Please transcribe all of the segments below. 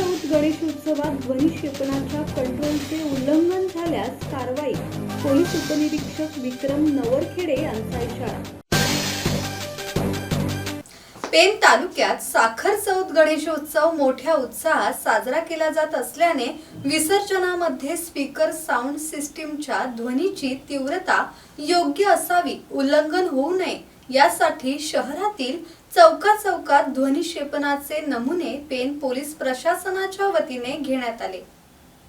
गणेशोत्सवात ध्वनी क्षेपणाच्या कंट्रोलचे उल्लंघन झाल्यास कारवाई पोलीस उपनिरीक्षक विक्रम नवरखेडे यांचा इशारा. पेन तालुक्यात साखर चौथ गणेशोत्सव मोठ्या उत्साहात साजरा केला जात असल्याने विसर्जनामध्ये स्पीकर साऊंड सिस्टीमच्या ध्वनीची तीव्रता योग्य असावी उल्लंघन होऊ नये यासाठी शहरातील चौका चौकात ध्वनी क्षेपणाचे नमुने पेन पोलीस प्रशासनाच्या वतीने घेण्यात आले.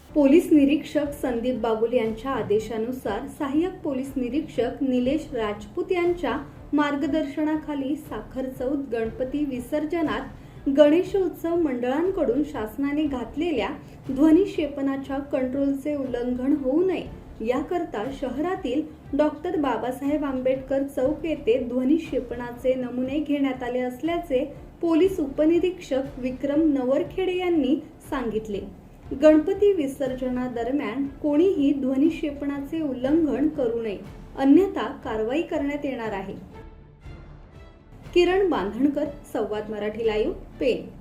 पोलीस निरीक्षक संदीप बागुल यांच्या आदेशानुसार सहाय्यक पोलीस निरीक्षक निलेश राजपूत यांच्या मार्गदर्शनाखाली साखर चौथ गणपती विसर्जनात गणेशोत्सव मंडळांकडून शासनाने घातलेल्या ध्वनी क्षेपणाच्या कंट्रोलचे उल्लंघन होऊ नये याकरता शहरातील डॉक्टर बाबासाहेब आंबेडकर चौक येथे ध्वनी क्षेपणाचे नमुने घेण्यात आले असल्याचे पोलीस उपनिरीक्षक विक्रम नवरखेडे यांनी सांगितले. गणपती विसर्जनादरम्यान कोणीही ध्वनी क्षेपणाचे उल्लंघन करू नये अन्यथा कारवाई करण्यात येणार आहे. Kiran Bandhankar Samvad Marathi live pen